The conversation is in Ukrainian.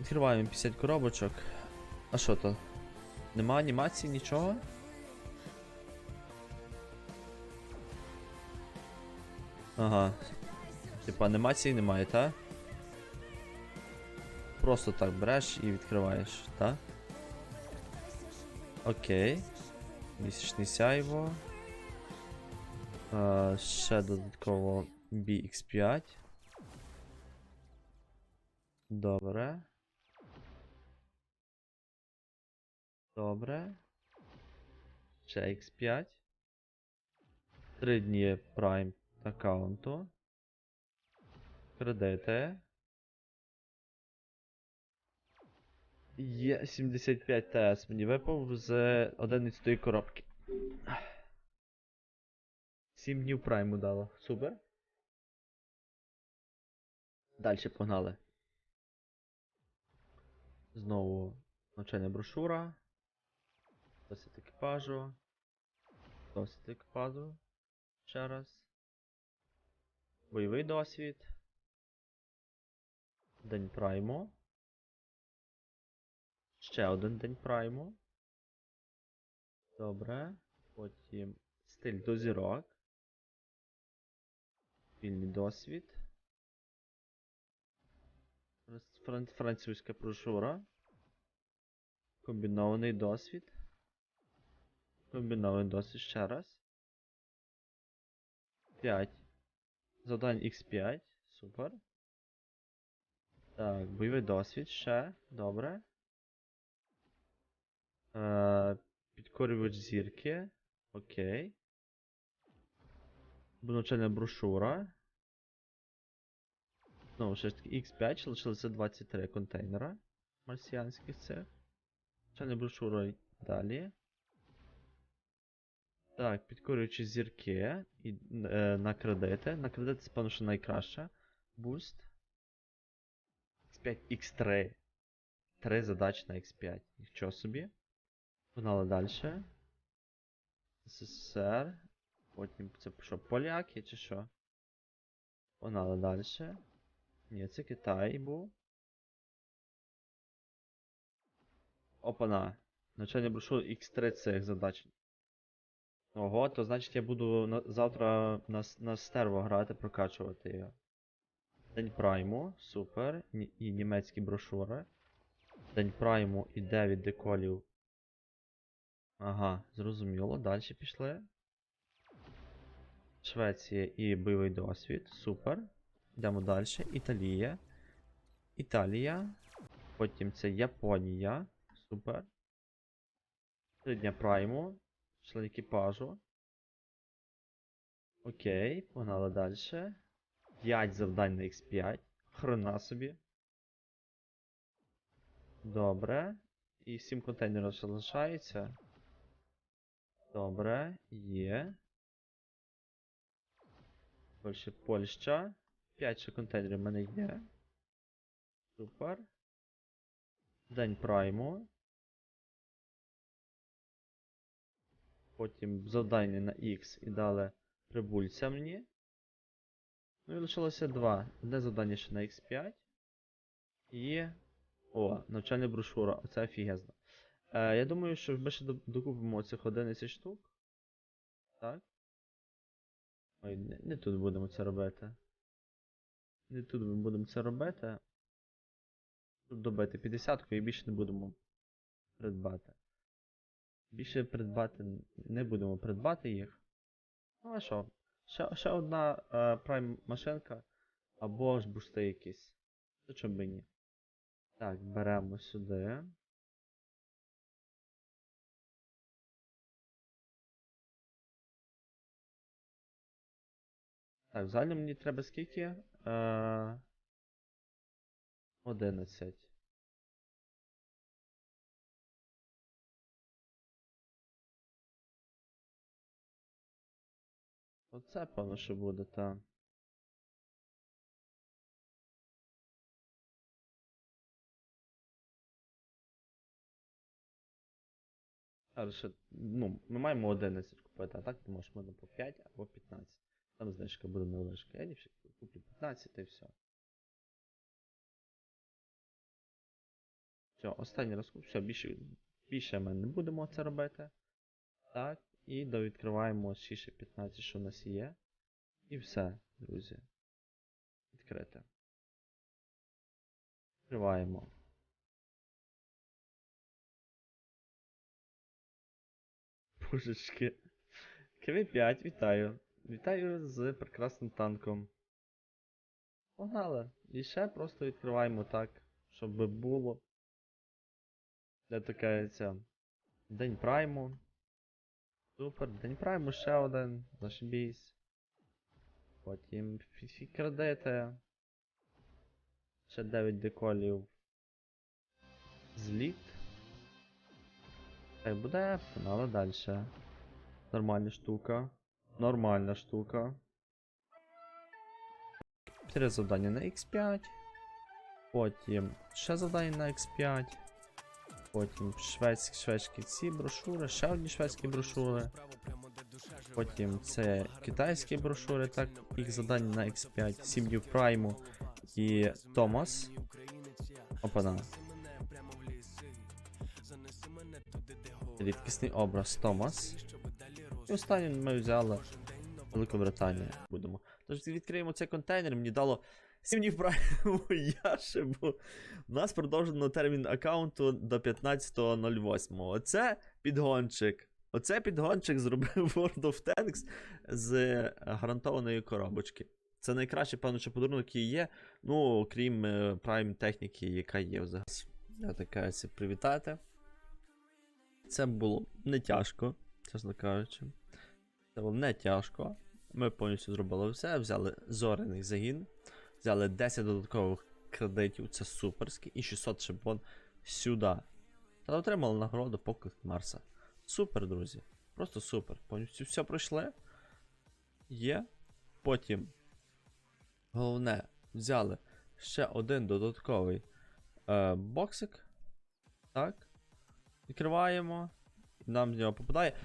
Відкриваємо 50 коробочок. А що то? Нема анімації, нічого? Ага. Типа анімації немає, та? Просто так береш і відкриваєш, так? Окей. Місячний сяйво. А, ще додатково BX5. Добре. Добре. Ще X5. Три дні Prime аккаунту. Кредити. Є 75 ТС. Мені випав з 11 коробки. 7 днів прайму дало. Супер. Далі погнали. Знову навчальна брошура. Досить екіпажу. Досить екіпажу. Ще раз. Бойовий досвід. День прайму. Ще один день прайму. Добре. Потім стиль до зірок. Вільний досвід. Фран- фран- Французька брошура. Комбінований досвід. Комбінований досвід ще раз. 5. Завдань X5. Супер. Так, бойовий досвід ще. Добре. Е, підкорювач зірки. Окей. Навчальна брошура. Знову ж таки X5, лишилося 23 контейнера марсіанських цих. Навчальна брошура далі. Так, підкорюючи зірки і, е, на кредити. На кредити, це, що найкраще. Буст. X5 X3. Три задачі на X5. Нічого собі. Погнали далі. СССР. Потім це що, поляки чи що? Погнали далі. Ні, це Китай був. Опана. Навчання брошур X3 цих задач. Ого, то значить я буду на, завтра на, на стерво грати, прокачувати його. День прайму, супер. Ні- І німецькі брошури. День прайму і 9 деколів. Ага, зрозуміло. Далі пішли. Швеція і бойовий досвід. Супер. Йдемо далі. Італія. Італія. Потім це Японія. Супер. Три дня прайму. Член екіпажу. Окей, погнали далі. 5 завдань на X5. Хрена собі. Добре. І 7 контейнерів залишається. Добре, є. Більше Польща. 5 ще контейнерів в мене є. Супер. День прайму. Потім завдання на X і дали прибульця мені. Ну і лишилося два. Одне завдання ще на X5. І. О, навчальна брошура. Оце офігезно. Е, я думаю, що ми ще докупимо цих 11 штук. Так. Ой, не, не тут будемо це робити. Не тут ми будемо це робити. Тут добити 50 і більше не будемо придбати. Більше придбати не будемо придбати їх. Ну а що? Ще, ще одна е, прайм машинка або ж бусти якісь. То чому би ні? Так, беремо сюди. Так, взагалі мені треба скільки? Е, 11. Оце, певно, що буде, так. Ще, ну, ми маємо 11 купити, а так ти можеш можна по 5 або 15. Там знижка буде невеличка. Я ліпше куплю 15 і все. Все, останній розкуп, все, більше, більше ми не будемо це робити. Так, і довідкриваємо ще ще 15, що у нас є. І все, друзі. Відкрите. Відкриваємо. Божечки. КВ5, вітаю. Вітаю з прекрасним танком. Погнали. І ще просто відкриваємо так, щоб було. Де таке ця. День прайму. Супер, день прайму ще один. Зашибісь. Потім фіфі кредити. Ще 9 деколів. Зліт. Хай буде, погнали далі. Нормальна штука. Нормальна штука. Три завдання на X5. Потім ще завдання на X5. Потім шведські шведські ці брошури, ще одні шведські брошури. Потім це китайські брошури, так, їх завдання на X5, 7 днів прайму і Томас. Опана. Рідкісний образ Томас. І останнім ми взяли Великобританію. Будемо. Тож відкриємо цей контейнер, мені дало 7 днів бо у нас продовжено термін аккаунту до 15.08. Оце підгончик. Оце підгончик зробив World of Tanks з е, гарантованої коробочки. Це найкращий, певно, що подарунок, який є. Ну, крім е, Prime техніки, яка є взагалі. Я така привітати. Це було не тяжко, чесно кажучи. Це було не тяжко. Ми повністю зробили все, взяли зорений загін, Взяли 10 додаткових кредитів, це суперські, і 600 шибон сюди. Та отримали нагороду поки Марса. Супер, друзі. Просто супер. Повністю все пройшли. Є. Потім. Головне, взяли ще один додатковий е, боксик. Так. Відкриваємо. Нам з нього попадає.